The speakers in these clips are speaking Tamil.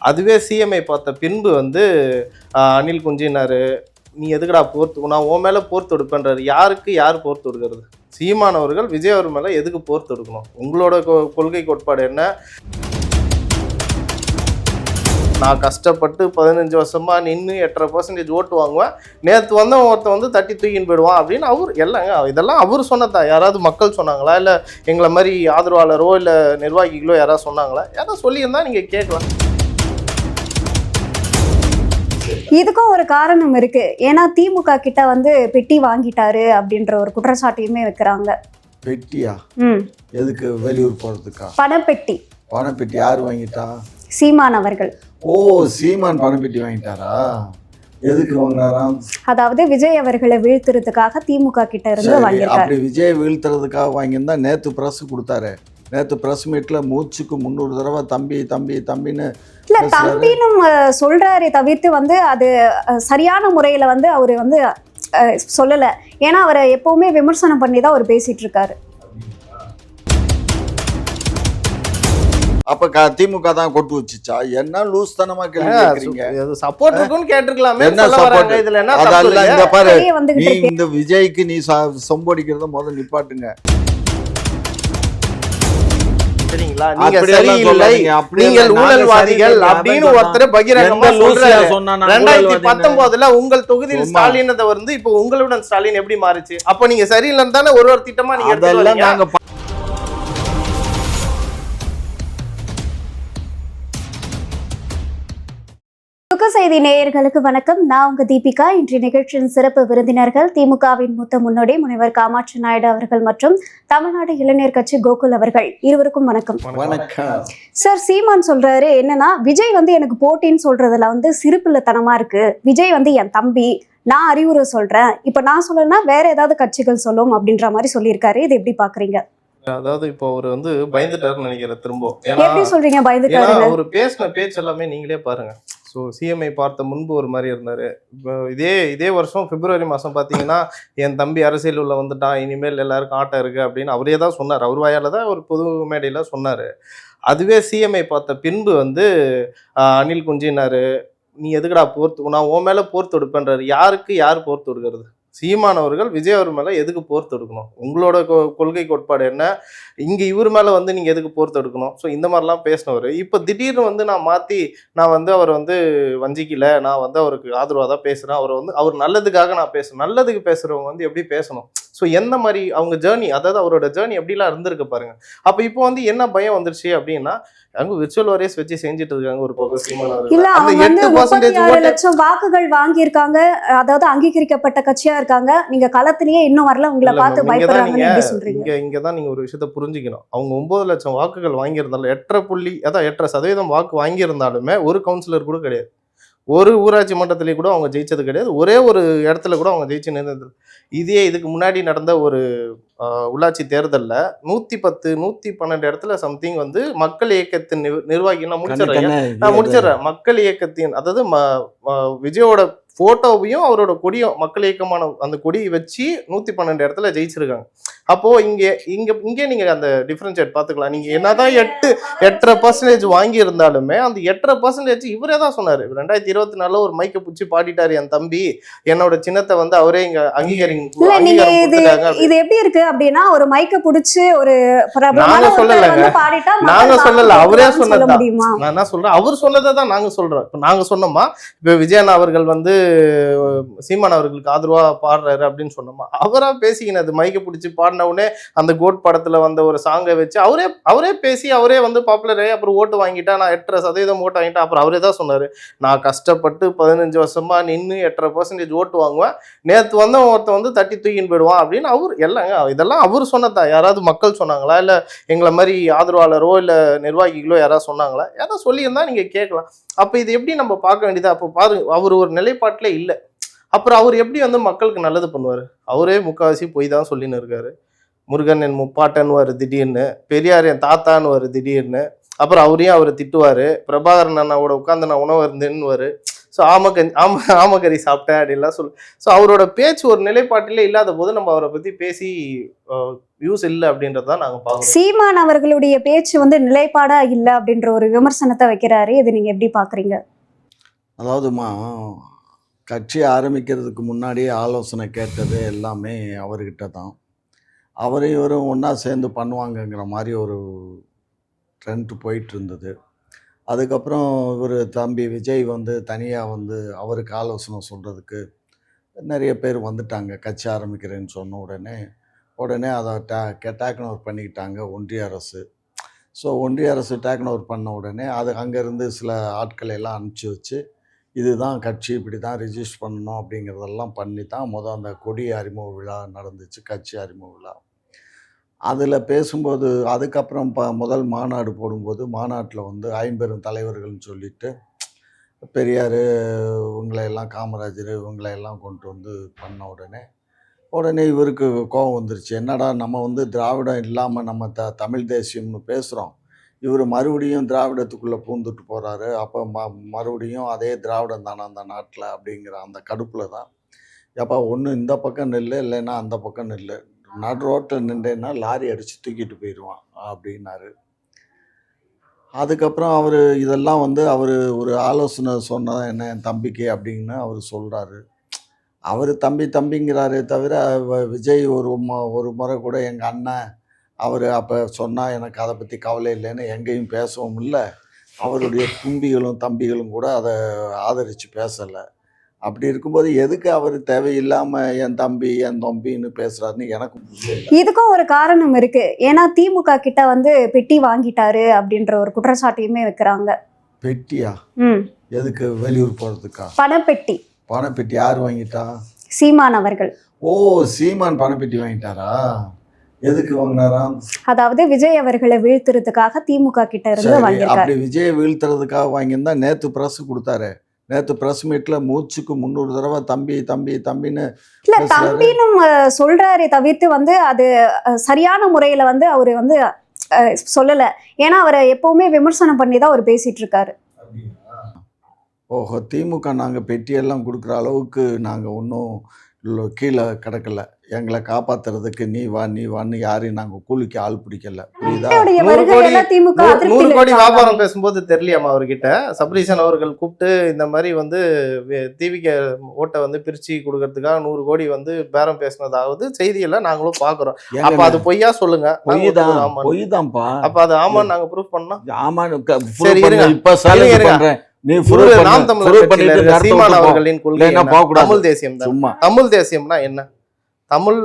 அதுவே சிஎம்ஐ பார்த்த பின்பு வந்து அனில் குஞ்சினார் நீ எதுக்குடா போர் நான் உன் மேலே போர் தொடுப்பேன்றாரு யாருக்கு யார் போர் தொடுக்கிறது சீமானவர்கள் விஜய் அவர் மேலே எதுக்கு போர் தொடுக்கணும் உங்களோட கொ- கொள்கை கோட்பாடு என்ன? நான் கஷ்டப்பட்டு பதினஞ்சு வருஷமாக நின்று எட்டரை பர்சன்டேஜ் ஓட்டு வாங்குவேன். நேற்று வந்தவன் ஒருத்தன் வந்து தட்டி தூக்கின்னு போயிடுவான் அப்படின்னு அவர் எல்லாங்க இதெல்லாம் அவர் சொன்னதா? யாராவது மக்கள் சொன்னாங்களா? இல்லை எங்களை மாதிரி ஆதரவாளரோ இல்லை நிர்வாகிகளோ யாராவது சொன்னாங்களா? யாராவது சொல்லியிருந்தா நீங்கள் கேட்கலாம். இதுக்கும் ஒரு காரணம் இருக்கு. ஏன்னா திமுக கிட்ட வந்து பெட்டி வாங்கிட்டாரு அப்படின்ற ஒரு குற்றச்சாட்டையுமே வைக்கிறாங்க. பெட்டியா? ம். எதுக்கு? வெளியூர் போகிறதுக்கா பணப்பெட்டி. பணப்பெட்டி யார் வாங்கிட்டா? சீமான் அவர்கள். ஓ சீமான் பணப்பெட்டி வாங்கிட்டாரா? எதுக்கு வாங்குறாராம்? அதாவது விஜய் அவர்களை வீழ்த்துறதுக்காக திமுக கிட்ட இருந்து வாங்கியிருக்காரு. அப்படி விஜய் வீழ்த்துறதுக்காக வாங்கியிருந்தா நேத்து பிரஸ் கொடுத்தாரு. நேத்து பிரஸ் மீட்ல மூச்சுக்கு முந்நூறு தடவை தம்பி தம்பி தம்பின்னு இல்ல. தம்பின்னு அஹ், சொல்றாரே தவிர்த்து வந்து அது சரியான முறையில வந்து அவர் வந்து சொல்லல. ஏன்னா அவரை எப்பவுமே விமர்சனம் பண்ணி தான் அவர் பேசிட்டு இருக்காரு அப்ப திமுக தான் கொட்டு வச்சுச்சா? என்ன லூஸ் தனமா கேள்வி சப்போர்ட் இருக்குன்னு கேட்டிருக்கலாமே என்ன இதுல அதெல்லாம் இருக்கு? இந்த பாரு நீ இந்த விஜய்க்கு நீ சொம்படிக்கிறத முதல்ல நிப்பாட்டுங்க. சரிங்களா நீங்க சரியில்லை நீங்கள் நாங்க ஊழல்வாதிகள் அப்படின்னு ஒருத்தர் பகிரங்கமா சொல்றாரு ரெண்டாயிரத்தி? பத்தொன்பதுல உங்கள் தொகுதியில். ஸ்டாலின் வந்து இப்போ உங்களுடன் ஸ்டாலின் எப்படி மாறுச்சு அப்ப நீங்க சரியில்லைன்னு தானே ஒரு ஒரு திட்டமா நீங்க. நாங்க ப- முக செய்தி நேயர்களுக்கு வணக்கம். நான் உங்க தீபிகா. இன்றைய நிகழ்ச்சியின் சிறப்பு விருந்தினர்கள் திமுகவின் மூத்த முன்னோடி முனைவர் காமாட்சி நாயுடு அவர்கள் மற்றும் தமிழ்நாடு இளைஞர் கட்சி கோகுல் அவர்கள். இருவருக்கும் வணக்கம். வணக்கம். சார் சீமான் சொல்றாரு என்னன்னா விஜய் வந்து எனக்கு போட்டின்னு சொல்றதுல வந்து சிறுபிள்ளைத்தனமா இருக்கு. விஜய் வந்து என் தம்பி நான் அறிவுரை சொல்றேன். இப்ப நான் சொல்லணும்னா வேற ஏதாவது கட்சிகள் சொல்லும் அப்படின்ற மாதிரி சொல்லியிருக்காரு. இது எப்படி பாக்குறீங்க? அதாவது இப்போ அவர் வந்து பயந்துட்டாருன்னு நினைக்கிறேன் திரும்ப ஏன்னா எப்படி சொல்றீங்க பயந்துட்டாரு அவர் பேசின பேச்சு எல்லாமே நீங்களே பாருங்க. ஸோ சிஎம்ஐ பார்த்த முன்பு ஒரு மாதிரி இருந்தார். இப்போ இதே இதே வருஷம் பிப்ரவரி மாதம் பார்த்தீங்கன்னா என் தம்பி அரசியல் உள்ள வந்துட்டான் இனிமேல் எல்லாருக்கும் ஆட்டம் இருக்குது அப்படின்னு அவரே தான் சொன்னார். அவர் வாயால் தான் ஒரு பொது மேடையில் சொன்னார். அதுவே சிஎம்ஐ பார்த்த பின்பு வந்து அனில் குஞ்சினார் நீ எதுக்குடா போர்த்து நான் உன் மேலே போர் தொடுப்பேன்றாரு யாருக்கு யார் போர் தொடுக்கிறது சீமானவர்கள் விஜய் அவர் மேலே எதுக்கு போர் தொடுக்கணும்? உங்களோட கொ- கொள்கை கோட்பாடு என்ன? இங்கே இவர் மேலே வந்து நீங்கள் எதுக்கு போர் தொடுக்கணும்? ஸோ இந்த மாதிரிலாம் பேசினவர். இப்போ திடீர்னு வந்து நான் மாற்றி நான் வந்து அவர் வந்து வஞ்சிக்கல நான் வந்து அவருக்கு ஆதரவாக தான் பேசுகிறேன் அவரை வந்து அவர் நல்லதுக்காக நான் பேசுகிறேன் நல்லதுக்கு பேசுகிறவங்க வந்து எப்படி பேசணும்? ஸோ எந்த மாதிரி அவங்க ஜேர்னி அதாவது அவரோட ஜேர்னி எப்படிலாம் இருந்திருக்கு பாருங்க. அப்போ இப்போ வந்து என்ன பயம் வந்துருச்சு அப்படின்னா அங்கே விர்ச்சுவல் வரேஸ் வச்சு செஞ்சுட்டு இருக்காங்க ஒரு பக்கம் சீமான் லட்சம் வாக்குகள் வாங்கியிருக்காங்க. அதாவது அங்கீகரிக்கப்பட்ட கட்சியா இருக்காங்க. நீங்க களத்திலேயே இன்னும் வரல உங்களை பார்த்து எப்படி சொல்றீங்க? இங்க இங்க தான் நீங்க ஒரு விஷயத்த புரிஞ்சுக்கணும். அவங்க ஒன்பது லட்சம் வாக்குகள் வாங்கியிருந்தாலும் எட்டரை புள்ளி அதான் எட்டரை சதவீதம் வாக்கு வாங்கியிருந்தாலுமே ஒரு கவுன்சிலர் கூட கிடையாது. ஒரு ஊராட்சி மன்றத்திலேயே கூட அவங்க ஜெயிச்சது கிடையாது. ஒரே ஒரு இடத்துல கூட அவங்க ஜெயிச்சு நின்றது இதே இதுக்கு முன்னாடி நடந்த ஒரு உள்ளாட்சி தேர்தல்ல நூத்தி பத்து நூத்தி பன்னெண்டு இடத்துல சம்திங் வந்து மக்கள் இயக்கத்தின் நிர்- நிர்வாகி நான் முடிச்சிடுறேன் நான் முடிச்சிடுறேன். மக்கள் இயக்கத்தின் அதாவது ம- விஜயோட போட்டோவையும் அவரோட கொடியும் மக்கள் இயக்கமான அந்த கொடியை வச்சு நூத்தி பன்னெண்டு இடத்துல ஜெயிச்சிருக்காங்க. அப்போ இங்க இங்க இங்கே நீங்க அந்த டிஃபரன்ஷியேட் பாத்துக்கலாம் நீங்க என்னதான் எட்டு எட்டரை பர்சன்டேஜ் வாங்கி இருந்தாலுமே அந்த எட்டரை பர்சன்டேஜ் இவரே தான் சொன்னாரு. ரெண்டாயிரத்தி இருபத்தி நாலுல ஒரு மைக்கை பிடிச்சி பாடிட்டாரு என் தம்பி. என்னோட சின்னத்தை வந்து அவரே இங்க அங்கீகரிங்க இது எப்படி இருக்கு அப்படின்னா ஒரு மைக்க புடிச்சு ஒரு பிரபலமான நாங்க ஒருத்தர் சொல்லலைங்க. வந்து பாடிட்டா மக்கள் நாங்க வாக்கு சொல்லல, அவரே. முடியுமா? நான் என்ன சொல்றேன்? அவர் சொன்னதை தான் நாங்க சொல்றோம். இப்போ நாங்க சொன்னோமா? இப்போ விஜயன் அவர்கள் வந்து சீமான் அவர்களுக்கு ஆதரவாக பாடுறாரு அப்படின்னு சொன்னோமா? அவராக பேசிக்கினது. மைக்கை பிடிச்சி பாடின உடனே அந்த கோட் படத்தில் வந்த ஒரு சாங்கை வச்சு அவரே அவரே பேசி அவரே வந்து பாப்புலர் ஆகி அப்புறம் ஓட்டு வாங்கிட்டா நான் எட்டரை சதவீதம் ஓட்டு வாங்கிட்டேன். அப்புறம் அவரே தான் சொன்னார் நான் கஷ்டப்பட்டு பதினஞ்சு வருஷமாக நின்று எட்டரை பர்சன்டேஜ் ஓட்டு வாங்குவேன். நேற்று வந்த ஒருத்தன் வந்து தட்டி தூக்கின்னு போயிடுவான். அப்படின்னு அவர் எல்லாங்க இதெல்லாம் அவர் சொன்னதா? யாராவது மக்கள் சொன்னாங்களா? இல்லை எங்களை மாதிரி ஆதரவாளரோ இல்லை நிர்வாகிகளோ யாராவது சொன்னாங்களா? யாராவது சொல்லியிருந்தா நீங்கள் கேட்கலாம். அப்போ இது எப்படி நம்ம பார்க்க வேண்டியது? அப்போ பாருங்க அவர் ஒரு நிலைப்பாட்டில் இல்லை. அப்புறம் அவர் எப்படி வந்து மக்களுக்கு நல்லது பண்ணுவார்? அவரே முக்காவாசி போய் தான் சொல்லின்னு இருக்காரு. முருகன் என் முப்பாட்டன்னு வரு திடீர்னு பெரியார் என் தாத்தான்னு வரு திடீர்னு அப்புறம் அவரையும் அவர் திட்டுவார். பிரபாகரன் அண்ணாவோட உட்காந்து நான் உணவு இருந்தேன்னு வரு ஸோ ஆமக்கறி ஆம ஆமக்கறி சாப்பிட்டேன் அப்படின்லாம் சொல்லு. ஸோ அவரோட பேச்சு ஒரு நிலைப்பாட்டிலே இல்லாத போது நம்ம அவரை பத்தி பேசி யூஸ் இல்லை அப்படின்றது தான் நாங்கள் பார்க்குறோம். சீமான் அவர்களுடைய பேச்சு வந்து நிலைப்பாடா இல்ல அப்படின்ற ஒரு விமர்சனத்தை வைக்கிறாரு. இது நீங்க எப்படி பாக்குறீங்க அதாவதுமா கட்சி ஆரம்பிக்கிறதுக்கு முன்னாடியே ஆலோசனை கேட்டது எல்லாமே அவர்கிட்ட தான். அவரும் இவரும் ஒன்றா சேர்ந்து பண்ணுவாங்கங்கிற மாதிரி ஒரு ட்ரெண்ட் போயிட்டு இருந்தது அதுக்கப்புறம் இவர் தம்பி விஜய் வந்து தனியாக வந்து அவருக்கு ஆலோசனை சொல்கிறதுக்கு நிறைய பேர் வந்துட்டாங்க. கட்சி ஆரம்பிக்கிறேன்னு சொன்ன உடனே உடனே அதை டே டேக்கன் ஓவர் பண்ணிக்கிட்டாங்க ஒன்றிய அரசு. ஸோ ஒன்றிய அரசு டேக்கன் ஓவர் பண்ண உடனே அது அங்கேருந்து சில ஆட்களை எல்லாம் அனுப்பிச்சி வச்சு இதுதான் கட்சி இப்படி தான் ரிஜிஸ்டர் பண்ணணும் அப்படிங்கிறதெல்லாம் பண்ணி தான் முதல் அந்த கொடி அறிமுக விழா நடந்துச்சு கட்சி அறிமுக விழா. அதில் பேசும்போது அதுக்கப்புறம் ப முதல் மாநாடு போடும்போது மாநாட்டில் வந்து ஐம்பெரும் தலைவர்கள்னு சொல்லிட்டு பெரியார் இவங்களையெல்லாம் காமராஜர் இவங்களையெல்லாம் கொண்டு வந்து பண்ண உடனே உடனே இவருக்கு கோபம் வந்துருச்சு. என்னடா நம்ம வந்து திராவிடம் இல்லாமல் நம்ம த தமிழ் தேசியம்னு பேசுகிறோம் இவர் மறுபடியும் திராவிடத்துக்குள்ளே பூந்துட்டு போகிறாரு அப்போ ம மறுபடியும் அதே திராவிடம் தானே அந்த நாட்டில் அப்படிங்கிற அந்த கடுப்பில் தான். எப்போ ஒன்று இந்த பக்கம் நெல் இல்லைன்னா அந்த பக்கம் நெல் நடு ரோட்டில் நின்றேன்னா லாரி அடித்து தூக்கிட்டு போயிடுவான் அப்படின்னாரு. அதுக்கப்புறம் அவர் இதெல்லாம் வந்து அவர் ஒரு ஆலோசனை சொன்னது என்ன என் தம்பிக்கு அப்படின்னு அவர் சொல்கிறாரு அவர் தம்பி தம்பிங்கிறாரே தவிர வ- விஜய் ஒரு மு- ஒரு முறை கூட எங்கள் அண்ணன் அவர் அப்போ சொன்னால் எனக்கு அதை பற்றி கவலை இல்லைன்னு எங்கேயும் பேசவும் இல்லை. அவருடைய தும்பிகளும் தம்பிகளும் கூட அதை ஆதரித்து பேசலை. அப்படி இருக்கும்போது எதுக்கு அவர் தேவையில்லாமல் என் தம்பி என் தம்பின்னு பேசுகிறாருன்னு எனக்கு புரியல. இதுக்கும் ஒரு காரணம் இருக்கு. ஏன்னா திமுக கிட்ட வந்து பெட்டி வாங்கிட்டாரு அப்படின்ற ஒரு குற்றச்சாட்டையுமே வைக்கிறாங்க. பெட்டியா? ம். எதுக்கு? வெளியூர் போகிறதுக்கா பணப்பெட்டி. பணப்பெட்டி யார் வாங்கிட்டா? சீமான் அவர்கள். ஓ சீமான் பணப்பெட்டி வாங்கிட்டாரா? எதுக்கு வாங்கினாராம்? அதாவது விஜய் அவர்களை வீழ்த்துறதுக்காக திமுக கிட்ட இருந்து அப்படி விஜயை வீழ்த்துறதுக்காக வாங்கியிருந்தா நேற்று ப்ரெஸ் கொடுத்தாரு. நேற்று ப்ரெஸ் மீட்டில் மூச்சுக்கு முந்நூறு தடவை தம்பி தம்பி தம்பின்னு இல்ல. தம்பின்னு அஹ், சொல்றாரே தவிர்த்து வந்து அது சரியான முறையில வந்து அவரு வந்து சொல்லல. ஏன்னா அவரை எப்பவுமே விமர்சனம் பண்ணி தான் அவர் பேசிட்டு இருக்காரு. ஓஹோ திமுக நாங்கள் பெட்டியெல்லாம் கொடுக்குற அளவுக்கு நாங்கள் ஒன்றும் கீழே கிடக்கல. எங்களை காப்பாத்துறதுக்கு நீ வா நீ வான்னு யாரையும் நாங்கள் கூலிக்கு ஆள் பிடிக்கல. புரியுதா? நூறு கோடி- நூறு- கோடி. வியாபாரம் பேசும்போது தெரியலையாமா அவர்கிட்ட. சபரீசன் அவர்கள் கூப்பிட்டு இந்த மாதிரி வந்து டிவிக்கு ஓட்டை வந்து பிரிச்சு கொடுக்கறதுக்காக நூறு கோடி வந்து பேரம் பேசினதாவது செய்தியெல்லாம் நாங்களும் பாக்குறோம். அப்ப அது பொய்யா சொல்லுங்க? பொய் தான். பொய் தான்ப்பா அப்ப அது ஆமான்னு நாங்க ப்ரூஃப் பண்ணோம். ஆமான்னு. இப்ப நீ. நாம் தமிழர் கட்சியில சீமான். அவர்களின் கொள்கை. தமிழ் தேசியம் தான். சும்மா. தமிழ் தேசியம்னா என்ன? தமிழ்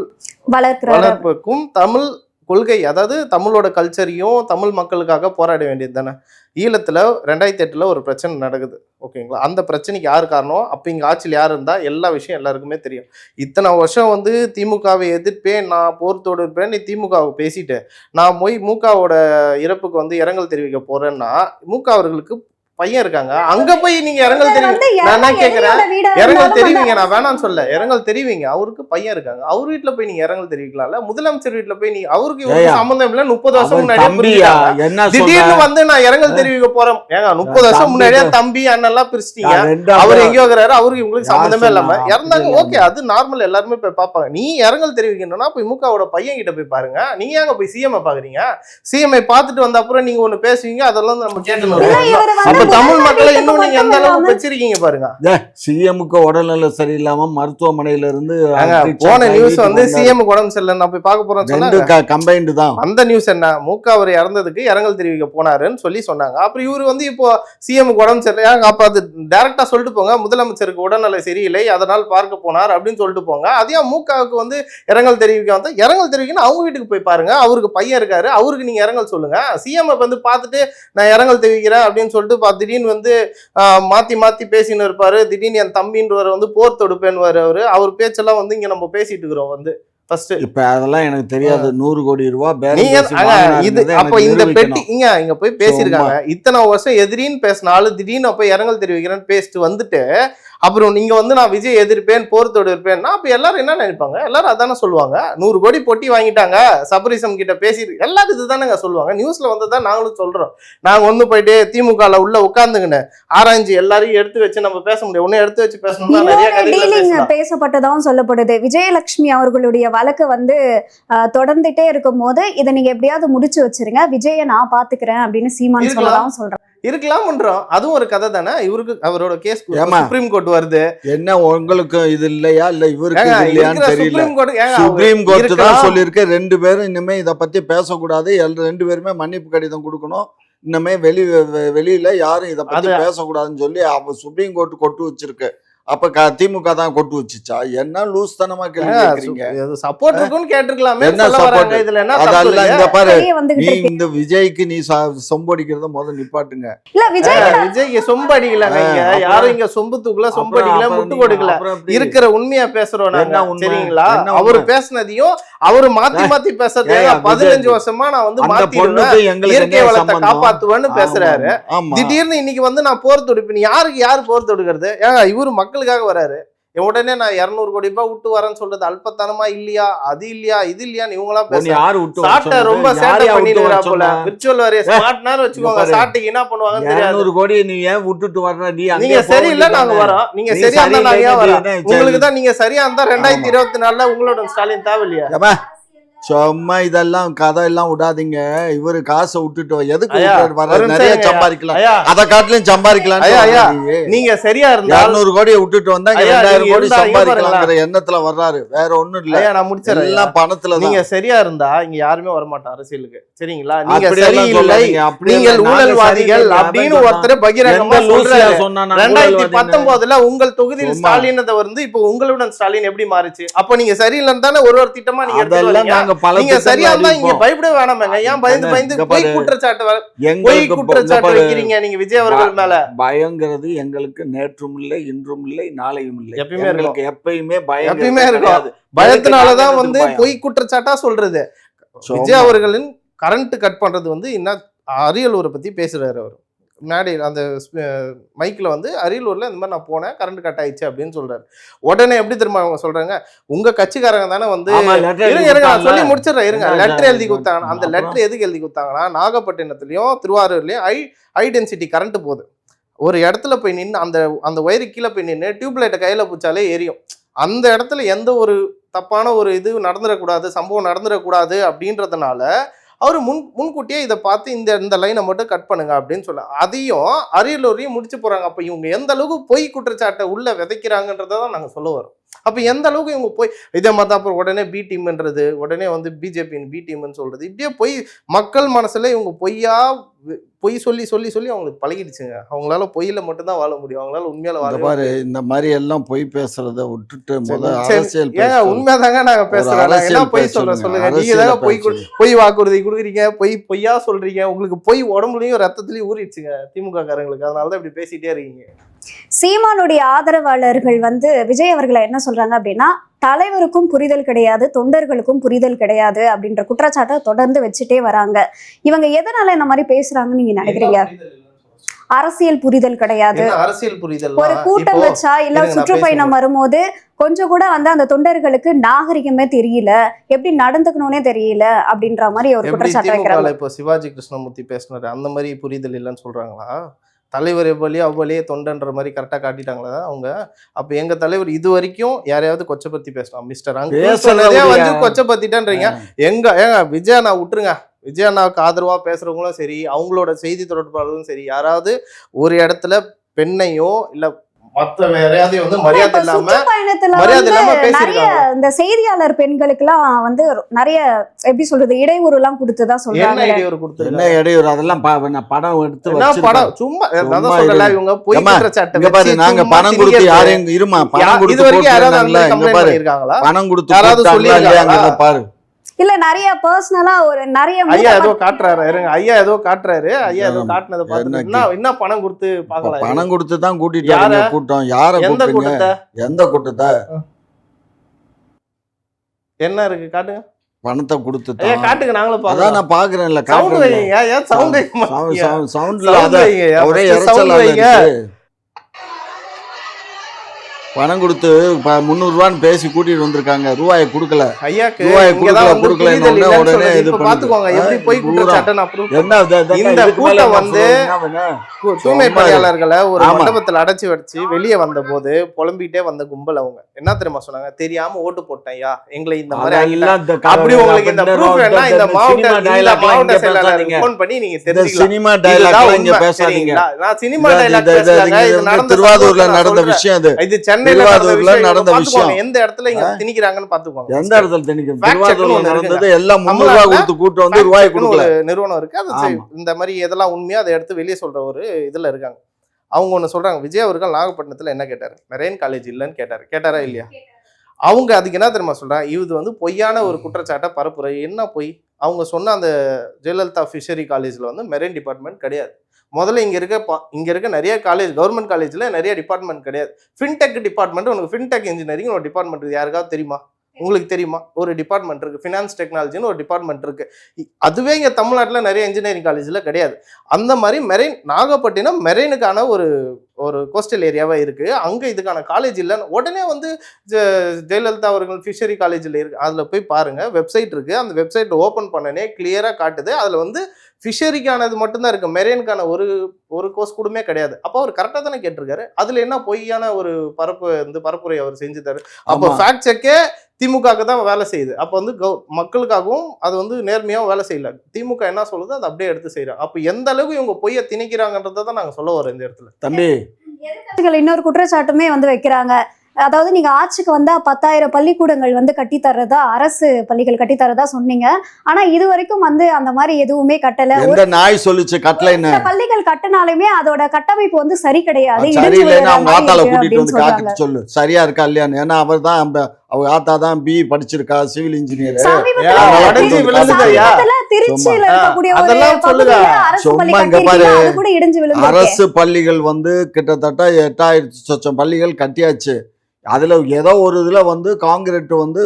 வளர்ப்புக்கும் தமிழ் கொள்கை அதாவது தமிழோட கல்ச்சரையும் தமிழ் மக்களுக்காக போராட வேண்டியது தானே? ஈழத்துல ரெண்டாயிரத்தி எட்டுல ஒரு பிரச்சனை நடக்குது. ஓகேங்களா? அந்த பிரச்சனைக்கு யார் காரணம்? அப்ப இங்க ஆட்சியில் யார் இருந்தா? எல்லா விஷயம் எல்லாருக்குமே தெரியும். இத்தனை வருஷம் வந்து திமுகவை எதிர்ப்பேன் நான் போர் இருப்பேன் நீ திமுகவை பேசிட்டு நான் போய் மூகாவோட இறப்புக்கு வந்து இரங்கல் தெரிவிக்க போறேன்னா மூகா அவர்களுக்கு பையன் இருக்காங்க. அங்க போய் நீங்க இரங்கல் தெரிவி வந்து நான் என்ன யாரோ கேக்குறேன்? இரங்கல் தெரிவிங்க. நான் வேணாம்னு சொல்ல. இரங்கல் தெரிவிங்க. அவருக்கு பையன் இருக்காங்க. அவர் வீட்ல போய் நீங்க இரங்கல் தெரிவிக்கலாம்ல? முதலமைச்சர் வீட்ல போய் நீ அவருக்கு இவருக்கு சம்பந்தம் இல்ல. முப்பது வருஷம். என்ன திடீர்னு வந்து நான் இரங்கல் தெரிவிக்க போறேன். ஏங்க முப்பது வருஷம் தம்பி முன்னாடியே தான். தம்பி அண்ணன் எல்லாம் பிரிச்சிட்டீங்க. அவர் எங்கேயோ இருக்கிறாரு. அவருக்கு இவங்களுக்கு யார் சம்பந்தமே இல்லாம? இறந்தாங்க. ஓகே அது நார்மல் எல்லாருமே போய் பார்ப்பாங்க. நீ இரங்கல் தெரிவிக்கணும்னா போய் மூக்காவோட பையன் கிட்ட போய் பாருங்க. நீங்க ஏங்க போய் சிஎம் பாக்குறீங்க? சிஎம்ஐ பார்த்துட்டு வந்த அப்புறம் நீங்க ஒண்ணு பேசுவீங்க? அதெல்லாம் நம்ம கேட்டு தமிழ் மக்களை இன்னும் நீங்க எந்த அளவுக்கு வச்சிருக்கீங்க பாருங்க. சிஎம்க்கு உடல்நல சரியில்லாம மருத்துவமனையில இருந்து போன நியூஸ் வந்து. சிஎம் உடம்பு சரியில்லை. நான் போய் பார்க்க போறேன்னு ரெண்டு சொன்னாங்க கம்பைன்டு தான். அந்த நியூஸ் என்ன? மூக்க அவர் இறந்ததுக்கு இரங்கல் தெரிவிக்க போனாருன்னு சொல்லி சொன்னாங்க. அப்புறம் இவர் வந்து இப்போ சிஎம் உடம்பு சரியில்லை. அப்ப அது டைரக்டா சொல்லிட்டு போங்க. முதலமைச்சருக்கு உடல்நிலை சரியில்லை. அதனால் பார்க்க போனார் அப்படின்னு சொல்லிட்டு போங்க. அதே மூக்காவுக்கு வந்து இரங்கல் தெரிவிக்க வந்தா இரங்கல் தெரிவிக்கணும் அவங்க வீட்டுக்கு போய் பாருங்க. அவருக்கு பையன் இருக்காரு. அவருக்கு நீங்க இரங்கல் சொல்லுங்க. சிஎம் வந்து பார்த்துட்டு நான் இரங்கல் தெரிவிக்கிறேன் அப்படின்னு சொல்லிட்டு திடீர்னு வந்து மாத்தி மாத்தி பேசின்னு இருப்பாரு. திடீர்னு என் தம்பின்றவர் வந்து போர் தொடுப்பேன்னு அவரு. அவர் பேச்செல்லாம் வந்து இங்க நம்ம பேசிட்டு இருக்கிறோம் வந்து. ஃபர்ஸ்ட் இப்ப அதெல்லாம் எனக்கு தெரியாது. நூறு கோடி வாங்கினாருன்றதை இது அப்ப இந்த பெட்டி. இங்க இங்க போய் பேசியிருக்காங்க. இத்தனை வருஷம் எதிரின்னு பேசினாலும் திடீர்னு அப்ப இரங்கல் தெரிவிக்கிறேன்னு பேசிட்டு வந்துட்டு அப்புறம் நீங்க வந்து நான் விஜய் எதிர்ப்பேன் போர்த்தோடு இருப்பேன்னா அப்ப எல்லாரும் என்ன நினைப்பாங்க? எல்லாரும் அதானே சொல்லுவாங்க. நூறு கோடி பொட்டி வாங்கிட்டாங்க. சபரிசம் கிட்ட பேசி எல்லாரும் இதுதானேங்க சொல்லுவாங்க. நியூஸ்ல வந்ததான் நாங்களும் சொல்றோம். நாங்க வந்து போயிட்டு திமுகல உள்ள உட்கார்ந்துக்கின்னு ஆராய்ஞ்சு எல்லாரையும் எடுத்து வச்சு நம்ம பேச முடியும். ஒன்னும் எடுத்து வச்சு பேசணும்னா நிறைய பேசப்பட்டதாகவும் சொல்லப்படுது. விஜயலட்சுமி அவர்களுடைய வழக்கு வந்து தொடர்ந்துட்டே இருக்கும் போது இதை நீங்க எப்படியாவது முடிச்சு வச்சிருங்க. விஜய நான் பாத்துக்கிறேன் அப்படின்னு சீமான். சொல்லதாகவும் சொல்றாங்க. இருக்கலாம்ன்றோம். அதுவும் ஒரு கதை தானே? இவருக்கு அவரோட கேஸ்? சுப்ரீம் கோர்ட் வருது. என்ன உங்களுக்கு இது இல்லையா? இல்ல இவருக்கு இல்லையான்னு தெரியல. சுப்ரீம் கோர்ட் அவங்க தான். சொல்லியிருக்கு. ரெண்டு பேரும் இனிமே இத பத்தி பேசக்கூடாது. ரெண்டு பேருமே மன்னிப்பு கடிதம் கொடுக்கணும். இன்னமே வெளி வெளியில யாரும் இத பத்தி பேசக்கூடாதுன்னு சொல்லி அவ சுப்ரீம் கோர்ட் கொட்டு வச்சிருக்கு. அப்ப க- திமுக தான் கொட்டு வச்சுச்சா? என்ன லூஸ் தனமா கேள்வி சப்போர்ட் இருக்குன்னு கேட்டிருக்கலாமே என்ன? வராங்க. இதுல என்ன அதெல்லாம்? இந்த பாரு நீ இந்த விஜய்க்கு நீ சொம்படிக்கிறத முதல்ல நிப்பாட்டுங்க. இல்ல விஜய் விஜய் இங்க சொம்பு அடிக்கலங்க இங்க அப்புறம் யாரும் இங்க சொம்பு தூக்கல சொம்பு அப்புறம் அடிக்கல அப்புறம் முட்டு நீங்க- கொடுக்கல? இருக்கிற உண்மையா பேசுறோம் என்ன நாங்க? சரிங்களா? அவரு பேசுனதையும் அவரு மாத்தி மாத்தி பேசுறது ஏங்க, பதினஞ்சு வருஷமா நான் வந்து அந்த மாத்திடுவேன். இயற்கை வளத்தை? காப்பாத்துவேன்னு பேசுறாரு. திடீர்னு இன்னைக்கு வந்து நான் போர் தொடுப்பேன். யாருக்கு யார் போர் தொடுக்கிறது? ஏங்க இவரு மக்களுக்காக வராரு. உடனே நான் இருநூறு கோடி ரூபாய் விட்டு வரேன்னு சொல்றது அல்பத்தனமா இல்லையா? அது இல்லையா? இது இல்லையான்னு இவங்களா உன்னை பேச யாரு விட்டு வர சாட்டை சொன்னது? ரொம்ப சேட்டை வர போல? விர்ச்சுவல் வரைய ஸ்மார்ட்னாரு வச்சுக்கோங்க. சாட்டைக்கு என்ன பண்ணுவாங்கன்னு தெரியாது. 200 கோடியை நீ ஏன் விட்டுட்டு வர்ற? நீ நீங்க சரியில்லை நாங்க? வரோம். நீங்க நீ சரியா இருந்தா நாங்க ஏன் வரோம்? உங்களுக்கு தான் நீங்க சரியா இருந்தா ரெண்டாயிரத்தி. இருபத்தி நாலுல உங்களோட ஸ்டாலின் தேவையில்லையா? ஏம்மா, சும்மா இதெல்லாம் கதை எல்லாம் விடாதீங்க. இவரு காசை விட்டுட்டு எதுக்கு நிமிஷம் நிறைய. சம்பாதிக்கலாம். அத காட்டிலும் சம்பாதிக்கலாம். நீங்க சரியா இருந்தா இருநூறு கோடியை விட்டுட்டு வந்தா இங்க ஐயா, ரெண்டாயிரம் கோடி சம்பாதிக்கலாங்கிற எண்ணத்துல வர்றாரு. வேற ஒண்ணும் இல்ல. நான் முடிச்சிடறேன் எல்லாம் பணத்துல நீங்க சரியா இருந்தா இங்க யாருமே வரமாட்டோம் அரசியலுக்கு. சரிங்களா? நீங்க சரியில்லை. நீங்கள் நாங்க ஊழல்வாதிகள் அப்படின்னு ஒருத்தர் பகிரங்கமா சொல்றாரு. ரெண்டாயிரத்தி? பத்தொன்பதுல உங்கள் தொகுதியில். ஸ்டாலின் வந்து இப்போ உங்களுடன் ஸ்டாலின் எப்படி மாறுச்சு? அப்ப நீங்க சரியில்லைன்னு தானே ஒரு ஒரு திட்டமா நீங்க பல நீங்க சரியா திட்டங்கள் இங்க பயப்பட வேணாமங்க ஏன் பயந்து பயந்து பொய். குற்றச்சாட்டு பொய் குற்றச்சாட்டு வைக்கிறீங்க நீங்க விஜய் அவர்கள் மேல பயங்கிறது எங்களுக்கு நேற்றும் இல்லை இன்றும் இல்லை நாளையும் இல்லை எப்பயுமே எங்களுக்கு எப்பயுமே பயம் எப்பயுமே இருக்கும். கிடையாது பயத்தினாலதான் வந்து? பொய் குற்றச்சாட்டா சொல்றது. விஜய் அவர்களின் கரண்ட் கட் பண்றது வந்து என்ன அரியலூரை பத்தி பேசுறாரு அவர் மேடையில் அந்த மைக்கில் வந்து அரியலூர்ல இந்த மாதிரி நான் போனேன் கரண்ட் கட் ஆயிடுச்சு அப்படின்னு சொல்றாரு. உடனே எப்படி திரும்ப அவங்க சொல்றாங்க? உங்க கட்சிக்காரங்க தானே வந்து இருங்க இருங்க நான். சொல்லி முடிச்சிடுறேன் இருங்க. லெட்டர் எழுதி கொடுத்தாங்க அந்த? லெட்டர் எதுக்கு எழுதி கொடுத்தாங்கன்னா நாகப்பட்டினத்துலயும் திருவாரூர்லயும் ஹை ஹை டென்சிட்டி கரண்ட் போகுது. ஒரு இடத்துல போய் நின்று அந்த அந்த ஒயரு கீழே போய் நின்று டியூப் லைட்டை கையில பிடிச்சாலே எரியும். அந்த இடத்துல எந்த ஒரு தப்பான ஒரு இது நடந்துடக்கூடாது சம்பவம் நடந்துடக்கூடாது அப்படின்றதுனால அவர் முன் முன்கூட்டியே இதை பார்த்து இந்த இந்த லைனை மட்டும் கட் பண்ணுங்க அப்படின்னு சொல்ல அதையும் அரியலூரையும் முடிச்சு போகிறாங்க அப்போ இவங்க எந்த அளவுக்கு பொய் குற்றச்சாட்டை உள்ளே விதைக்கிறாங்கன்றதை தான் நாங்கள் சொல்ல வரோம். அப்போ எந்த அளவுக்கு இவங்க போய் இதே மாதிரி தான் அப்புறம் உடனே பி டீம்ன்றது உடனே வந்து பிஜேபியின் பி டீம்னு சொல்கிறது இப்படியே போய் மக்கள் மனசில் இவங்க பொய்யா பொய் சொல்லி சொல்லி சொல்லி அவங்களுக்கு பழகிடுச்சுங்க. அவங்களால பொய்யில மட்டும்தான் வாழ முடியும். அவங்களால உண்மையால வாழ பாரு இந்த மாதிரி எல்லாம் பொய் பேசுறத விட்டுட்டு முத சரி, அரசியல் ஏங்க பேச உண்மையாதாங்க நாங்க பேசுறோம். என்ன பொய் சொல்றேன் சொல்லுங்க. நீங்க தாங்க பொய். பொய் வாக்குறுதி கொடுக்குறீங்க பொய் பொய்யா சொல்றீங்க. உங்களுக்கு பொய் உடம்புலயும் ரத்தத்துலயும் ஊறிடுச்சுங்க திமுக காரங்களுக்கு அதனாலதான் இப்படி பேசிட்டே இருக்கீங்க. சீமானுடைய ஆதரவாளர்கள் வந்து விஜய் அவர்களை என்ன சொல்றாங்க அப்படின்னா தலைவருக்கும் புரிதல் கிடையாது தொண்டர்களுக்கும் புரிதல் கிடையாது அப்படின்ற குற்றச்சாட்டை தொடர்ந்து வச்சுட்டே வராங்க. இவங்க எதனால இந்த மாதிரி பேசுறாங்கன்னு நீங்க நினைக்கிறீங்க? அரசியல் புரிதல் கிடையாது. அரசியல் புரிதல் ஒரு கூட்டம் வச்சா இல்ல சுற்றுப்பயணம் வரும்போது கொஞ்சம் கூட வந்து அந்த தொண்டர்களுக்கு நாகரிகமே தெரியல. எப்படி நடந்துக்கணும்னே தெரியல அப்படின்ற மாதிரி ஒரு குற்றச்சாட்டு இப்போ சிவாஜி கிருஷ்ணமூர்த்தி பேசினாரு அந்த மாதிரி புரிதல் இல்லைன்னு சொல்றாங்களா? தலைவர் எவ்வளியோ அவ்வளியே தொண்டன்ற மாதிரி கரெக்டா காட்டிட்டாங்களா? அவங்க அப்ப எங்க தலைவர் இது வரைக்கும் யாரையாவது கொச்சப்படுத்தி பேசலாம். மிஸ்டர் அங்க வந்து? கொச்சப்படுத்திட்டேன்றீங்க. எங்க ஏங்க விஜய் அண்ணா விட்டுருங்க. விஜய் அண்ணாவுக்கு ஆதரவா பேசுறவங்களும் சரி அவங்களோட செய்தி தொடர்பாளர்களும் சரி யாராவது ஒரு இடத்துல பெண்ணையோ இல்ல மத்த யாரையும் வந்து மரியாதை இல்லாம மரியாதை இல்லாம நிறைய பேசியிருக்காங்க இந்த செய்தியாளர் பெண்களுக்கெல்லாம் வந்து நிறைய எப்படி சொல்றது இடையூறு எல்லாம் கொடுத்துதான் என்ன சொல்றாங்க. இடையூறு என்ன கொடுத்துருக்காங்க இடையூறு? அதெல்லாம் ப- நான் படம் எடுத்து என்ன வச்சிருக்கேன். படம்? சும்மா சொல்லல. இவங்க பொய் இங்க பாரு நாங்க பணம் கொடுத்து. யாரையும் இருமா? பணம் இது கொடுத்து வரைக்கும் யாராவது பணம் கொடுத்து யாராவது? இல்லையாங்கிறத பாரு. இல்ல நிறைய பர்சனலா ஒரு நிறைய ஐயா ஏதோ காட்டுறாரு. இருங்க ஐயா ஏதோ காட்டுறாரு. ஐயா ஏதோ. காட்டுனதை பார்த்துட்டு? என்ன பணம் கொடுத்து இப்ப பார்க்கலாம். பணம் கொடுத்து தான் கூட்டிட்டு? கூட்டம். யார எந்த கூட்டத்தை? எந்த கூட்டத்தை? என்ன இருக்கு? காட்டுங்க. பணத்தை கொடுத்து காட்டுங்க. நாங்களும் அதான் நான் பாக்குறேன்ல சவுண்ட் வைங்க ஏன் சவுண்ட் சவுண்ட்ல ஒரே சவுண்ட் இறைச்சல் பணம் கொடுத்து முந்நூறுரூவான்னு பேசி கூட்டிட்டு வந்திருக்காங்க ரூபாயை கொடுக்கல ஐயாக்கு ரூபாயை கொடுக்கல, கொடுக்கல, உடனே. இது. பாத்துக்கோங்க எப்படி போய். குற்றச்சாட்டை இந்த கூட்டம் வந்து தூய்மை பணியாளர்களை ஒரு. மண்டபத்துல அடைச்சு வச்சு வெளியே வந்த போது புலம்பிட்டே வந்த கும்பல் அவங்க என்ன தெரியுமா சொன்னாங்க தெரியாம ஓட்டு போட்டேன் ஐயா எங்களை இந்த மாதிரி அப்படி உங்களுக்கு இந்த ப்ரூஃப் வேணா இந்த மாவட்ட மாவட்ட பேசாதீங்க. ஃபோன் பண்ணி நீங்க தெரிஞ்சுக்கலாம் சினிமா டைலாக்லாம் இங்க. பேசாதீங்க? நான் சினிமா இது- டைலாக் இது- நடந்த திருவாரூர்ல நடந்த. விஷயம் அது இது சென்னையில நடந்த விஷயம். எந்த இடத்துல இங்க திணிக்கிறாங்கன்னு பாத்துக்கோங்க எந்த இடத்துல check திருவாரூர்ல நடந்தது எல்லாம் முந்நூறு ரூபாய் கொடுத்து கூட்டு வந்து ரூபாய் கொடுக்கல. நிறுவனம் இருக்கு. அது. இந்த மாதிரி எதெல்லாம் உண்மையோ அதை எடுத்து வெளியே சொல்ற ஒரு இதுல இருக்காங்க. அவங்க ஒண்ணு சொல்றாங்க விஜய் அவர்கள் நாகப்பட்டினத்துல என்ன கேட்டாரு? மெரைன் காலேஜ் இல்லைன்னு கேட்டாரு. கேட்டாரா இல்லையா? அவங்க அதுக்கு என்ன தெரியுமா சொல்றாங்க? இது வந்து பொய்யான ஒரு குற்றச்சாட்டை பரப்புரை என்ன பொய்? அவங்க சொன்ன அந்த ஜெயலலிதா ஃபிஷரி காலேஜ்ல வந்து மெரைன் டிபார்ட்மெண்ட் கிடையாது. முதல்ல இங்கே இருக்க இங்கே இருக்க நிறைய காலேஜ் கவர்மெண்ட் காலேஜில் நிறைய டிபார்ட்மெண்ட் கிடையாது. ஃபின்டெக் டிபார்ட்மெண்ட் உனக்கு ஃபின்டெக் இன்ஜினியரிங் ஒரு டிபார்ட்மெண்ட் யாருக்காவது தெரியுமா? உங்களுக்கு தெரியுமா? ஒரு டிபார்ட்மெண்ட் இருக்கு. ஃபினான்ஸ் டெக்னாலஜின்னு ஒரு டிபார்ட்மெண்ட் இருக்கு. இ- அதுவே இங்க தமிழ்நாட்டுல நிறைய இன்ஜினியரிங் காலேஜ்ல கிடையாது. அந்த மாதிரி மெரைன் நாகப்பட்டினம் மெரைனுக்கான ஒரு ஒரு கோஸ்டல் ஏரியாவா இருக்கு. அங்க இதுக்கான காலேஜ் இல்லைன்னு உடனே வந்து ஜெயலலிதா அவர்கள் ஃபிஷரி காலேஜில் இருக்கு. அதில் போய் பாருங்க. வெப்சைட் இருக்கு. அந்த வெப்சைட் ஓப்பன் பண்ணனே கிளியரா காட்டுது. அதில் வந்து ஃபிஷரிக்கானது மட்டும்தான் இருக்கு. மெரேனுக்கான ஒரு ஒரு கோர்ஸ் கூடமே கிடையாது. அப்போ அவர் கரெக்டாக தானே கேட்டிருக்காரு. அதுல என்ன பொய்யான ஒரு பரப்பு வந்து பரப்புரை அவர் செஞ்சுட்டாரு. அப்போ. ஃபேக்ட் செக்கே திமுகவுக்கு தான் வேலை செய்யுது அப்போ வந்து கவு மக்களுக்காகவும் அது வந்து நேர்மையாகவும் வேலை செய்யல திமுக என்ன சொல்லுதோ அதை அப்படியே எடுத்து செய்யறாங்க அப்போ எந்த அளவுக்கு இவங்க பொய்யை திணிக்கிறாங்கன்றதை தான் நாங்கள் சொல்ல வரோம் இந்த இடத்துல தம்பி இன்னொரு குற்றச்சாட்டுமே வந்து வைக்கிறாங்க அதாவது நீங்க ஆட்சிக்கு வந்தா பத்தாயிரம் பள்ளிக்கூடங்கள் வந்து கட்டி தர்றதா அரசு பள்ளிகள் கட்டி தர்றதா சொன்னீங்க. ஆனா இது வரைக்கும் வந்து அந்த மாதிரி எதுவுமே கட்டல. எந்த நாய் சொல்லுச்சு கட்டலைன்னு சில பள்ளிகள் கட்டினாலுமே அதோட கட்டமைப்பு வந்து சரி கிடையாது. சொல்லு. சரியா இருக்கா இல்லையான்னு. ஏன்னா அவர் தான் அவங்க ஆத்தா தான் பி படிச்சிருக்கா சிவில் இன்ஜினியர் அரசு பள்ளிகள் வந்து கிட்டத்தட்ட எட்டாயிரத்தி சொச்சம் பள்ளிகள் கட்டியாச்சு. அதுல ஏதோ ஒரு இதுல வந்து காங்கிரீட் வந்து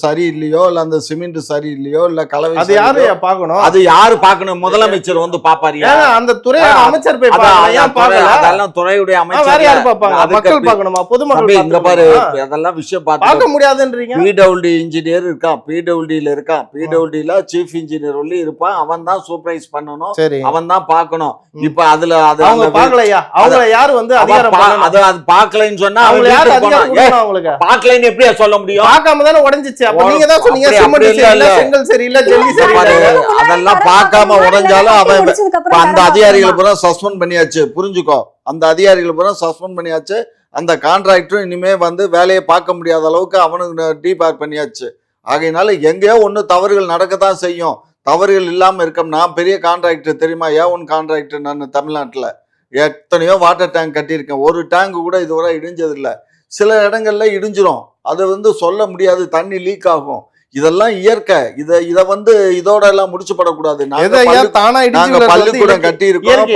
சரியில்லையோ இல்ல அந்த சிமெண்ட் சரியில்லையோ இல்ல கலவை அது யாரு பார்க்கணும்? அது யாரு பாக்கணும் முதலமைச்சர் வந்து பாப்பாரியா ஏங்க, அந்த துறை அமைச்சர் போய் பார்க்கணும். அதெல்லாம் துறையுடைய அமைச்சர் யார் பார்ப்பாங்க? மக்கள் பார்க்கணுமா? பொதுமக்கள் இங்க பாரு பார்க்கணுமா? அதெல்லாம் விஷயம் பார்த்து பார்க்க முடியாதுன்றீங்க? பிடபிள்யூடி இன்ஜினியர் இருக்கான் பிடபிள்யூடில இருக்கான் பிடபிள்யூடில சீஃப் இன்ஜினியர் உள்ளி இருப்பான். அவன் தான் சூப்பர்வைஸ் பண்ணணும். சரி. அவன் தான் பார்க்கணும். இப்ப அதுல அது அவங்க பார்க்கலையா? அவங்கள யாரு வந்து அதிகாரம்? அது அது பார்க்கலைன்னு சொன்னா அவன் அவங்கள யாரு கொடுக்கணும் அவங்களுக்கு பார்க்கலைன்னு எப்படியா சொல்ல முடியும்? பார்க்காம தானே உடைஞ்சிச்சு. அப்ப நீங்க தான் சொன்னீங்க சிமெண்ட் சரியில்லை. செங்கல் சரியில்லை ஜல்லி சரியில்லை. அதெல்லாம் பார்க்காம உடைஞ்சாலும் அவன் அந்த அதிகாரிகள்? பூரா சஸ்பெண்ட் பண்ணியாச்சு புரிஞ்சுக்கோ. அந்த அதிகாரிகள் பூரா சஸ்பெண்ட் பண்ணியாச்சு. அந்த கான்ட்ராக்டரும் இனிமே வந்து வேலையை பார்க்க முடியாத அளவுக்கு அவனுக்கு டீபார் பண்ணியாச்சு. ஆகையினால எங்கேயோ ஒண்ணு தவறுகள் நடக்கத்தான் செய்யும். தவறுகள் இல்லாம இருக்க நான் பெரிய கான்ட்ராக்டர் தெரியுமா? ஏ ஒன் கான்ட்ராக்டர் நான் தமிழ்நாட்டுல? எத்தனையோ வாட்டர் டேங்க் கட்டியிருக்கேன். ஒரு டேங்க் கூட இதுவரை இடிஞ்சது இல்ல சில இடங்கள்ல இடிஞ்சிரும். அது வந்து சொல்ல முடியாது. தண்ணி லீக் ஆகும். இதெல்லாம் இயற்கை. இத இத வந்து இதோட எல்லாம் முடிச்சு படக்கூடாது. நாங்க பள்ளிக்கூடம் கட்டி இருக்கோம்?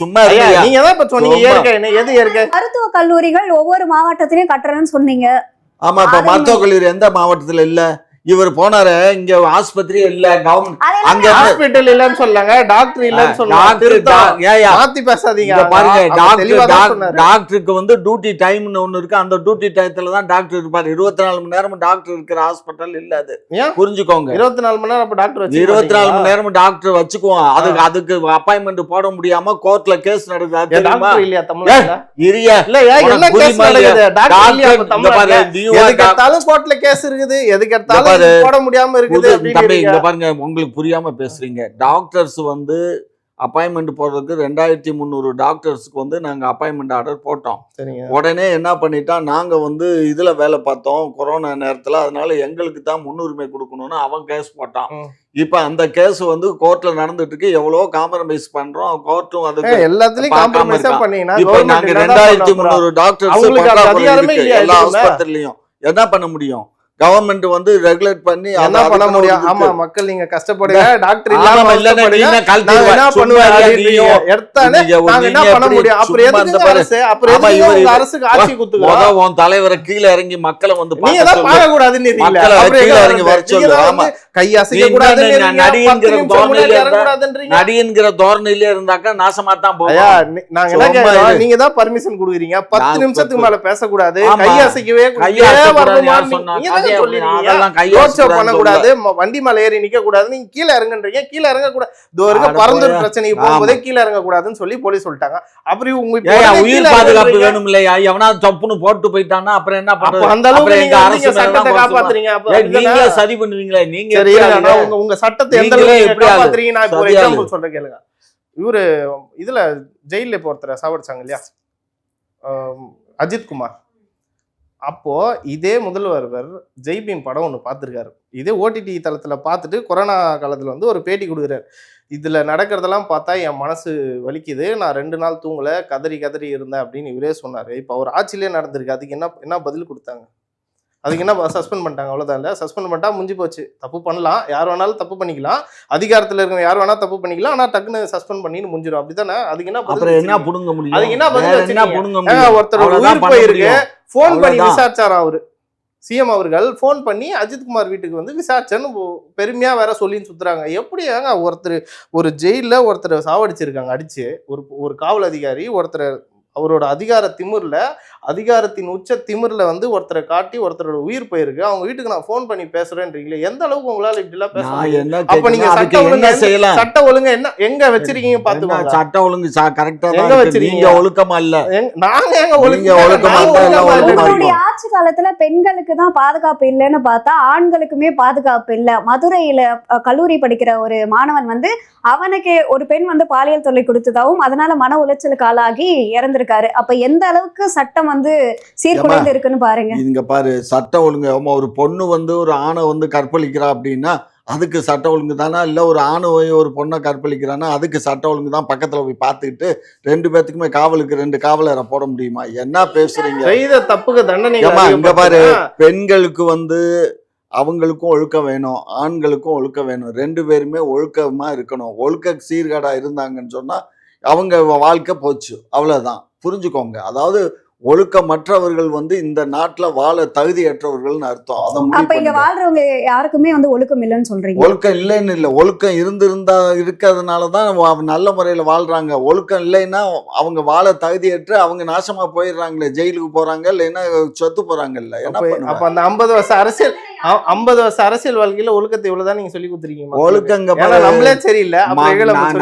சும்மா. நீங்க தான் இப்ப சொன்னீங்க. இயற்கை எது இயற்கை? மருத்துவ கல்லூரிகள் ஒவ்வொரு மாவட்டத்திலயும் கட்டுறேன்னு சொன்னீங்க. ஆமா இப்ப அது மருத்துவக் கல்லூரி எந்த மாவட்டத்துல இல்ல? இவர் போனாரு இங்க ஆஸ்பத்திரி இல்ல கவர்மெண்ட் அங்க எல்லாமே ஹாஸ்பிட்டல் இல்லன்னு சொல்லாங்க டாக்டர் இல்லன்னு. ஏயா மாத்தி பேசாதீங்க. பாருங்க டாக்டர். டாக்டருக்கு வந்து டியூட்டி டைம்னு ஒண்ணு இருக்கு. அந்த டியூட்டி டயத்துல தான் டாக்டர் இருப்பாரு. இருபத்தி நாலு மணி நேரமும் டாக்டர் இருக்கிற ஹாஸ்பிட்டல் இல்ல அது? புரிஞ்சுக்கோங்க. இருபத்தி நாலு மணி நேரம் டாக்டர் வச்சு இருபத்தி நாலு மணி நேரமும் டாக்டர் வச்சுக்குவோம். அதுக்கு அதுக்கு அப்பாயின்மெண்ட் போட முடியாம கோர்ட்ல கேஸ் நடக்குது. இல்லையா இரியா. கேஸ் புரியுமா இல்லையா? நடக்குது? டாக்டர் எதுக்கு எடுத்தாலும் கோர்ட்ல கேஸ் இருக்குது. எதுக்கு எடுத்தாலும் இது போட முடியாம இருக்குது தம்பி. இங்க பாருங்க உங்களுக்கு புரியாம பேசுறீங்க டாக்டர்ஸ் வந்து அப்பாயின்மெண்ட் போடுறதுக்கு ரெண்டாயிரத்தி முந்நூறு டாக்டர்ஸ்க்கு வந்து நாங்க அப்பாயின்மெண்ட் ஆர்டர் போட்டோம் உடனே என்ன பண்ணிட்டா நாங்க வந்து இதுல வேலை பார்த்தோம் கொரோனா நேரத்துல அதனால எங்களுக்கு தான் முன்னுரிமை கொடுக்கணும்னு அவன் கேஸ் போட்டான். இப்ப அந்த கேஸ் வந்து கோர்ட்ல நடந்துட்டு இருக்கு எவ்வளவோ காம்ப்ரமைஸ் பண்றோம் கோர்ட்டும் அதுக்கு எல்லாத்துலயும் காம்ப்ரமைஸா. பண்ணீங்கன்னா இப்ப government நாங்க என்னதான் ரெண்டாயிரத்தி? முந்நூறு டாக்டர்ஸ் எல்லா? ஆஸ்பத்திரிலையும் என்ன பண்ண முடியும் கவர்மெண்ட் வந்து ரெகுலேட் பண்ணி என்ன பண்ண முடியும் ஆமா. மக்கள் நீங்க கஷ்டப்படுங்க டாக்டர் இல்லாம நாங்க என்ன. நீங்க? எடுத்தானே நீங்க என்ன பண்ண முடியும் அப்புறம் எதுக்கு. அரசு அப்புறம் எதுக்கு உங்க அரசுக்கு ஆட்சி முத உன் தலைவரை கீழே இறங்கி மக்களை வந்து தான் சொல்லு. பார்க்க கூடாதுன்னு மக்களை அப்புறம் இறங்கி வர ஆமா. முன்னாடி தோரணையில. நடிகன்கிற தோரணையிலே இருந்தாக்கா நாசமா தான் நீ- நாங்க தான் பர்மிஷன் குடுக்குறீங்க. பத்து நிமிஷத்துக்கு மேல பேசக்கூடாது. கை அசைக்கவே அப்படி பண்ணக்கூடாது. வண்டி மேல ஏறி நிக்க கூடாது நீங்க கீழே இறங்குன்றீங்க. கீழே இறங்க கூடாது இதோ இருக்க பரந்தூர். பிரச்சனைக்கு போகும்போதே கீழே இறங்க கூடாதுன்னு சொல்லி போலீஸ் சொல்லிட்டாங்க. அப்புறம் உங்க இப்ப ஏன் உடனே உயிர் பாதுகாப்பு. வேணும் இல்லையா எவனாவது தப்புன்னு போட்டு போயிட்டான்னா அப்புறம் என்ன அப்ப பண்றது? அந்த அளவுக்கு அரசு சட்டத்தை காப்பாத்துறீங்க? நீங்களே சரி பண்ணுவீங்களா. நீங்க உங்க உங்க சட்டத்தை எந்த அளவுக்கு? காப்பாத்துறீங்க? நான் இப்போ எக்ஸாம்பிள் சொல்றேன் கேளுங்க. இவரு இதுல ஜெயில இப்போ ஒருத்தரை சாவடிச்சாங்க இல்லையா? அஜித் குமார். அப்போ இதே முதல்வர் ஜெய்பீம் படம் ஒன்று பார்த்துருக்காரு. இதே ஓடிடி தளத்துல பார்த்துட்டு கொரோனா காலத்துல வந்து ஒரு பேட்டி கொடுக்குறாரு. இதுல நடக்கிறதெல்லாம் பார்த்தா என் மனசு வலிக்குது நான் ரெண்டு நாள் தூங்கல கதறி கதறி இருந்தேன் அப்படின்னு இவரே சொன்னாரு. இப்போ அவர் ஆட்சியிலே நடந்திருக்கு அதுக்கு என்ன என்ன பதில் கொடுத்தாங்க? அதுக்கு என்ன சஸ்பெண்ட் பண்ணிட்டாங்க அவ்வளோதான் இல்லை. சஸ்பெண்ட் பண்ணிட்டா முடிஞ்சு போச்சு. தப்பு பண்ணலாம். யார் வேணாலும் தப்பு பண்ணிக்கலாம். அதிகாரத்தில் இருக்கிற யார் வேணாலும் தப்பு பண்ணிக்கலாம். ஆனால் டக்குன்னு சஸ்பெண்ட் பண்ணின்னு முடிஞ்சிடும் அப்படிதானே அதுக்கு என்ன அப்புறம் என்ன வச்சிருக்கீங்க? புடுங்க முடியும்? அதுக்கு என்ன பதில் ஒருத்தர் உயிர் போயிருக்கு. ஃபோன் பண்ணி. விசாரிச்சாரா அவரு? சிஎம் அவர்கள் ஃபோன் பண்ணி அஜித்குமார் வீட்டுக்கு வந்து விசாரிச்சேன்னு ஒ- பெருமையா வேற சொல்லின்னு சுத்துறாங்க. எப்படி ஏங்க ஒருத்தர் ஒரு ஜெயில ஒருத்தர் சாவடிச்சிருக்காங்க அடிச்சு? ஒரு ஒரு காவல் அதிகாரி ஒருத்தர் அவரோட அதிகார திமிர்ல அதிகாரத்தின் உச்ச திமிர்ல வந்து ஒருத்தரை காட்டி ஒருத்தரோட உயிர் போயிருக்கு. அவங்க வீட்டுக்கு நான் ஃபோன் பண்ணி பேசுறேன்றீங்களே எந்த அளவுக்கு உங்களால இப்படிலாம் பேச அப்ப நீங்க சட்ட ஒழுங்கு செய்யலாம்? சட்ட ஒழுங்கு என்ன எங்க வச்சிருக்கீங்க பாத்துக்கோங்க. சட்ட ஒழுங்கு? கரெக்டா எங்க. வச்சிருக்கீங்க? நீங்க ஒழுக்கமா இல்ல. நாங்க எங்க ஒழுங்கு நீங்க ஒழுக்கமா ஆட்சி காலத்துல பெண்களுக்கு தான் பாதுகாப்பு இல்லைன்னு பார்த்தா ஆண்களுக்குமே பாதுகாப்பு இல்ல. மதுரையில கல்லூரி படிக்கிற ஒரு மாணவன் வந்து அவனுக்கு ஒரு பெண் வந்து பாலியல் தொல்லை கொடுத்ததாகவும் அதனால மன உளைச்சலுக்கு ஆளாகி இறந்திருக்காரு அப்ப எந்த அளவுக்கு சட்டம் வந்து சீர்குலைந்து இருக்குன்னு பாருங்க. இங்க பாரு சட்ட ஒழுங்கு. ஆமா, ஒரு பொண்ணு வந்து ஒரு ஆணை வந்து கற்பழிக்கிறா அப்படின்னா அதுக்கு சட்ட ஒழுங்கு தானா? இல்ல ஒரு ஆணை ஒரு பொண்ணை கற்பழிக்கிறான்னா அதுக்கு சட்ட ஒழுங்கு தான் பக்கத்துல போய் பார்த்துக்கிட்டு ரெண்டு பேத்துக்குமே காவலுக்கு ரெண்டு காவலரை போட முடியுமா? என்ன பேசுறீங்க? செய்த தப்புக்கு தண்டனை இங்க பாரு. பெண்களுக்கு வந்து அவங்களுக்கும் ஒழுக்கம் வேணும் ஆண்களுக்கும் ஒழுக்கம் வேணும். ரெண்டு பேருமே ஒழுக்கமா இருக்கணும். ஒழுக்க சீர்கேடா இருந்தாங்கன்னு சொன்னா அவங்க வாழ்க்கை போச்சு. அவ்வளவுதான். புரிஞ்சுக்கோங்க. அதாவது ஒழுக்கமற்றவர்கள் வந்து இந்த நாட்டுல வாழ தகுதியற்றவர்கள்னு அர்த்தம். அதை அப்ப இங்க. வாழ்றவங்க யாருக்குமே வந்து ஒழுக்கம் இல்லைன்னு சொல்றீங்க. ஒழுக்கம் இல்லைன்னு இல்லை. ஒழுக்கம் இருந்திருந்தா இருக்கிறதுனால தான் வா- நல்ல முறையில் வாழ்றாங்க. ஒழுக்கம் இல்லைன்னா அவங்க வாழ தகுதியற்று அவங்க நாசமா போயிடுறாங்களே. ஜெயிலுக்கு போறாங்க இல்லைன்னா சொத்து போறாங்கல்ல என்ன அப்ப அந்த ஐம்பது வருஷம் அரசியல் ஐம்பது வருஷம் அரசியல் வாழ்க்கையில ஒழுக்கத்தை இவ்வளவுதான் நீங்க சொல்லி கொடுத்துருக்கீங்க ஒழுக்கங்க. நம்மளே சரியில்லை.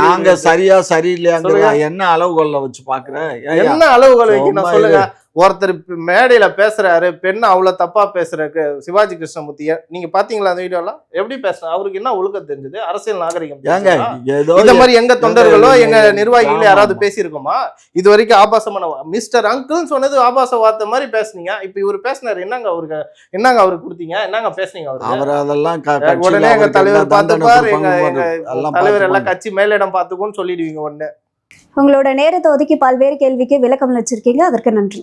நாங்க சரியா சரியில்லையாங்கிற. என்ன அளவுகோல்ல வச்சு பாக்குறேன்? என்ன அளவுகள் வைக்கணும் சொல்லுங்க. ஒருத்தர் மேடையில பேசுறாரு பெண்ணை அவ்வளவு தப்பா பேசுறாரு சிவாஜி கிருஷ்ணமூர்த்தி நீங்க பாத்தீங்களா அந்த வீடியோலாம் எப்படி பேசுறாரு? அவருக்கு என்ன ஒழுக்கம் தெரிஞ்சது? அரசியல் நாகரிகம் ஏங்க இந்த மாதிரி எங்க தொண்டர்களோ எங்க- நிர்வாகிகளோ யாராவது. பேசியிருக்கோமா? இது வரைக்கும் ஆபாசமான மிஸ்டர் அங்கிள் சொன்னது ஆபாச வார்த்தை மாதிரி பேசுனீங்க. இப்ப இவரு பேசினாரு என்னங்க அவருக்கு என்னங்க அவருக்கு கொடுத்தீங்க? என்னங்க பேசுனீங்க அவருக்கு அவர் அதெல்லாம் உடனே எங்க தலைவர் பார்த்துப்பார் எங்க கொடுப்பாங்க எங்க பாரு. எல்லாம் தலைவர் எல்லாம் கட்சி மேலிடம் பார்த்துக்கும்னு சொல்லிடுவீங்க உடனே உங்களோட நேரத்தை ஒதுக்கி பல்வேறு கேள்விக்கு விளக்கம் வச்சிருக்கீங்க. அதற்கு நன்றி.